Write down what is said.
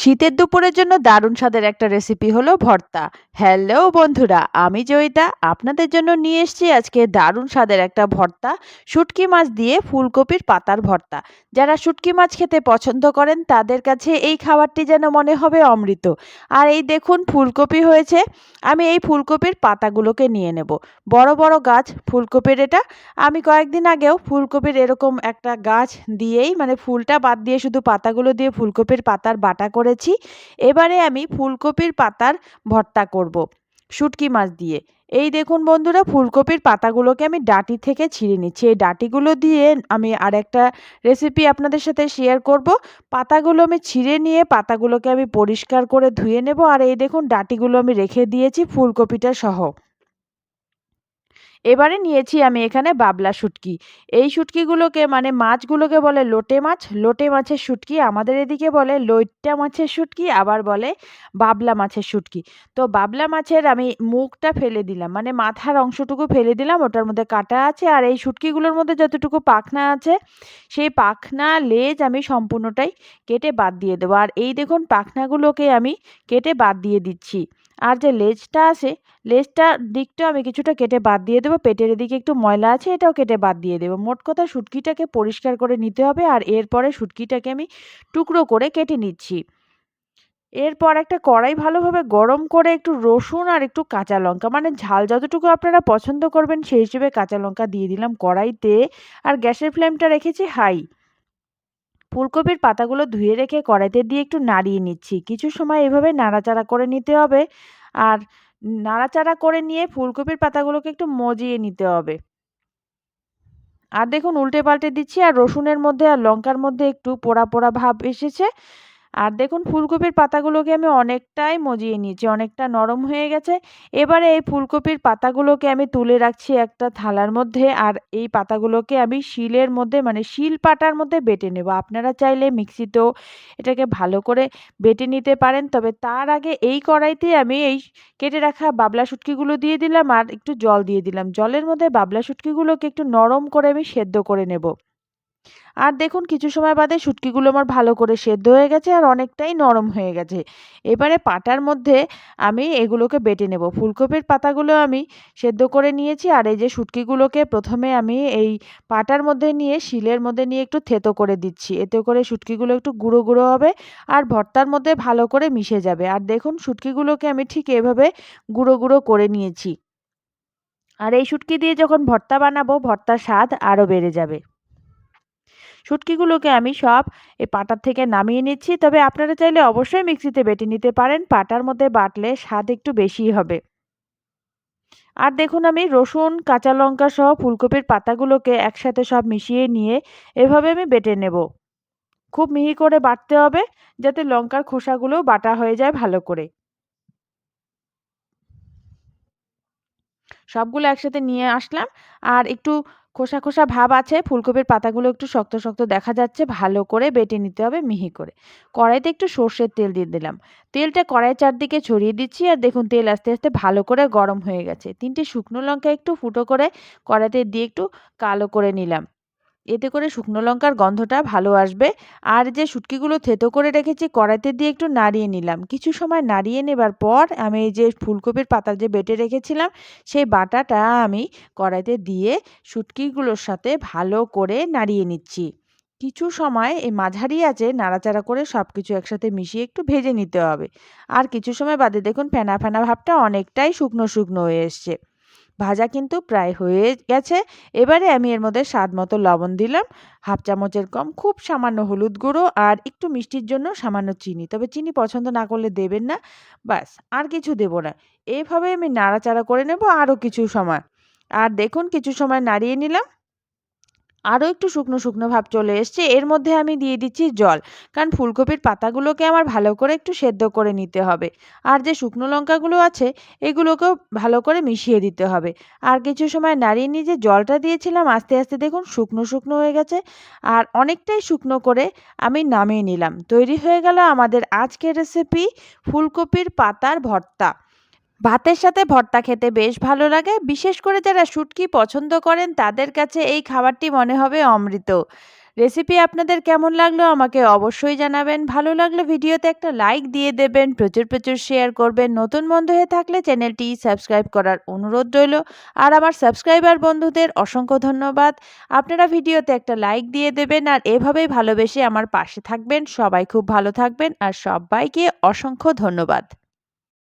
শীতের দুপুরের জন্য দারুণ স্বাদের একটা রেসিপি হলো ভর্তা। হ্যালো বন্ধুরা, আমি জয়িতা, আপনাদের জন্য নিয়ে এসেছি আজকে দারুণ স্বাদের একটা ভর্তা, শুটকি মাছ দিয়ে ফুলকপির পাতার ভর্তা। যারা শুটকি মাছ খেতে পছন্দ করেন, তাদের কাছে এই খাবারটি যেন মনে হবে অমৃত। আর এই দেখুন, ফুলকপি হয়েছে, আমি এই ফুলকপির পাতাগুলোকে নিয়ে নেব। বড় বড় গাছ ফুলকপির এটা। আমি কয়েকদিন আগেও ফুলকপির এরকম একটা গাছ দিয়েই মানে ফুলটা বাদ দিয়ে শুধু পাতাগুলো দিয়ে ফুলকপির পাতার বাটা করেছি। এবারে আমি ফুলকপির পাতার ভর্তা করব। শুটকি মাছ দিয়ে। এই দেখুন বন্ধুরা, ফুলকপির পাতাগুলোকে আমি ডাটি থেকে ছিঁড়ে নিচ্ছি। এই ডাটিগুলো দিয়ে আমি আর একটা রেসিপি আপনাদের সাথে শেয়ার করব। পাতাগুলো আমি ছিঁড়ে নিয়ে পাতাগুলোকে আমি পরিষ্কার করে ধুয়ে নেব। আর এই দেখুন, ডাটিগুলো আমি রেখে দিয়েছি ফুলকপিটা সহ। এবারে নিয়েছি আমি এখানে বাবলা শুটকি। এই শুটকিগুলোকে মানে মাছগুলোকে বলে লোটে মাছ, লোটে মাছের শুটকি, আমাদের এদিকে বলে লইট্টা মাছের শুটকি, আবার বলে বাবলা মাছের শুটকি। তো বাবলা মাছের আমি মুখটা ফেলে দিলাম মানে মাথার অংশটুকু ফেলে দিলাম, ওটার মধ্যে কাটা আছে, আর এই শুটকিগুলোর মধ্যে যতটুকু পাখনা আছে, সেই পাখনা লেজ আমি সম্পূর্ণটাই কেটে বাদ দিয়ে দেবো। আর এই দেখুন, পাখনাগুলোকে আমি কেটে বাদ দিয়ে দিচ্ছি। আর যে লেজটা আছে, লেজটার দিকটাও আমি কিছুটা কেটে বাদ দিয়ে দেবো। পেটের দিকে একটু ময়লা আছে, এটাও কেটে বাদ দিয়ে দেবো। মোট কথা শুটকিটাকে পরিষ্কার করে নিতে হবে আর এরপরে শুটকিটাকে আমি টুকরো করে কেটে নিচ্ছি। এরপর একটা কড়াই ভালোভাবে গরম করে একটু রসুন আর একটু কাঁচা লঙ্কা মানে ঝাল যতটুকু আপনারা পছন্দ করবেন সেই হিসেবে কাঁচা লঙ্কা দিয়ে দিলাম কড়াইতে। আর গ্যাসের ফ্লেমটা রেখেছি হাই। ফুলকপির পাতাগুলো ধুয়ে রেখে কড়াইতে দিয়ে একটু নাড়িয়ে নিচ্ছি। কিছু সময় এভাবে নাড়াচাড়া করে নিতে হবে আর নাড়াচাড়া করে নিয়ে ফুলকপির পাতাগুলোকে একটু মজিয়ে নিতে হবে। আর দেখুন উল্টে পাল্টে দিচ্ছি আর রসুনের মধ্যে আর লঙ্কার মধ্যে একটু পোড়া পোড়া ভাব এসেছে। আর দেখুন, ফুলকপির পাতাগুলোকে আমি অনেকটাই মজিয়ে নিয়েছি, অনেকটা নরম হয়ে গেছে। এবারে এই ফুলকপির পাতাগুলোকে আমি তুলে রাখছি একটা থালার মধ্যে আর এই পাতাগুলোকে আমি শিলের মধ্যে মানে শিল পাটার মধ্যে বেটে নেব। আপনারা চাইলে মিক্সিতেও এটাকে ভালো করে বেটে নিতে পারেন। তবে তার আগে এই কড়াইতে আমি এই কেটে রাখা বাবলা শুটকিগুলো দিয়ে দিলাম আর একটু জল দিয়ে দিলাম। জলের মধ্যে বাবলা শুটকিগুলোকে একটু নরম করে আমি সেদ্ধ করে নেব। আর দেখুন, কিছু সময় বাদে শুটকিগুলো আমার ভালো করে সেদ্ধ হয়ে গেছে আর অনেকটাই নরম হয়ে গেছে। এবারে পাটার মধ্যে আমি এগুলোকে বেটে নেব। ফুলকপির পাতাগুলো আমি সেদ্ধ করে নিয়েছি আর এই যে শুটকিগুলোকে প্রথমে আমি এই পাটার মধ্যে নিয়ে, শিলের মধ্যে নিয়ে একটু থেতো করে দিচ্ছি। এতে করে শুটকিগুলো একটু গুঁড়ো গুঁড়ো হবে আর ভর্তার মধ্যে ভালো করে মিশে যাবে। আর দেখুন, শুটকিগুলোকে আমি ঠিক এভাবে গুঁড়ো গুঁড়ো করে নিয়েছি। আর এই শুটকি দিয়ে যখন ভর্তা বানাবো, ভর্তার স্বাদ আরও বেড়ে যাবে। শুটকিগুলোকে আমি সব এই পাটার থেকে নামিয়ে নিচ্ছি। তবে আপনারা চাইলে অবশ্যই মিক্সিতে বেটে নিতে পারেন। পাটার মধ্যে বাটলে স্বাদ একটু বেশি হবে। আর দেখুন, আমি রসুন, কাঁচা লঙ্কা সহ ফুলকপির পাতাগুলোকে একসাথে সব মিশিয়ে নিয়ে এভাবে আমি বেটে নেব। খুব মিহি করে বাটতে হবে, যাতে লঙ্কার খোসাগুলো বাটা হয়ে যায় ভালো করে। সবগুলো একসাথে নিয়ে আসলাম। আর একটু খোসা খোসা ভাব আছে, ফুলকপির পাতাগুলো একটু শক্ত শক্ত দেখা যাচ্ছে, ভালো করে বেটে নিতে হবে মিহি করে। কড়াইতে একটু সর্ষের তেল দিয়ে দিলাম। তেলটা কড়াই চারদিকে ছড়িয়ে দিচ্ছি আর দেখুন তেল আস্তে আস্তে ভালো করে গরম হয়ে গেছে। তিনটে শুকনো লঙ্কা একটু ফুটো করে কড়াইতে দিয়ে একটু কালো করে নিলাম। এতে করে শুকনো লঙ্কার গন্ধটা ভালো আসবে। আর যে শুটকিগুলো থেতো করে রেখেছি, কড়াইতে দিয়ে একটু নাড়িয়ে নিলাম। কিছু সময় নাড়িয়ে নেবার পর আমি এই যে ফুলকপির পাতা যে বেটে রেখেছিলাম, সেই বাটাটা আমি কড়াইতে দিয়ে শুটকিগুলোর সাথে ভালো করে নাড়িয়ে নিচ্ছি। কিছু সময় এই মাঝারি আছে, নাড়াচাড়া করে সব কিছু একসাথে মিশিয়ে একটু ভেজে নিতে হবে। আর কিছু সময় বাদে দেখুন ফেনা ফেনা ভাবটা অনেকটাই শুকনো শুকনো হয়ে এসছে। ভাজা কিন্তু প্রায় হয়ে গেছে। এবারে আমি এর মধ্যে স্বাদ মতো লবণ দিলাম। হাফ চামচের কম, খুব সামান্য হলুদ গুঁড়ো আর একটু মিষ্টির জন্য সামান্য চিনি। তবে চিনি পছন্দ না করলে দেবেন না। বাস আর কিছু দেব না। এইভাবে আমি নাড়াচাড়া করে নেব আরও কিছু সময়। আর দেখুন, কিছু সময় নাড়িয়ে নিলাম। আরও একটু শুকনো শুকনো ভাব চলে এসছে। এর মধ্যে আমি দিয়ে দিচ্ছি জল। কারণ ফুলকপির পাতাগুলোকে আমার ভালো করে একটু সেদ্ধ করে নিতে হবে। আর যে শুকনো লঙ্কাগুলো আছে, এগুলোকেও ভালো করে মিশিয়ে দিতে হবে। আর কিছু সময় নাড়িয়ে নিয়ে যে জলটা দিয়েছিলাম, আস্তে আস্তে দেখুন শুকনো শুকনো হয়ে গেছে। আর অনেকটাই শুকনো করে আমি নামিয়ে নিলাম। তৈরি হয়ে গেল আমাদের আজকের রেসিপি ফুলকপির পাতার ভর্তা। ভাতের সাথে ভর্তা খেতে বেশ ভালো লাগে। বিশেষ করে যারা শুটকি পছন্দ করেন, তাদের কাছে এই খাবারটি মনে হবে অমৃত। রেসিপি আপনাদের কেমন লাগল আমাকে অবশ্যই জানাবেন। ভালো লাগলে ভিডিওতে একটা লাইক দিয়ে দেবেন, প্রচুর প্রচুর শেয়ার করবেন। নতুন বন্ধু হয়ে থাকলে চ্যানেলটি সাবস্ক্রাইব করার অনুরোধ রইল। আর আমার সাবস্ক্রাইবার বন্ধুদের অসংখ্য ধন্যবাদ। আপনারা ভিডিওতে একটা লাইক দিয়ে দেবেন আর এভাবেই ভালোবেসে আমার পাশে থাকবেন। সবাই খুব ভালো থাকবেন আর সবাইকে অসংখ্য ধন্যবাদ।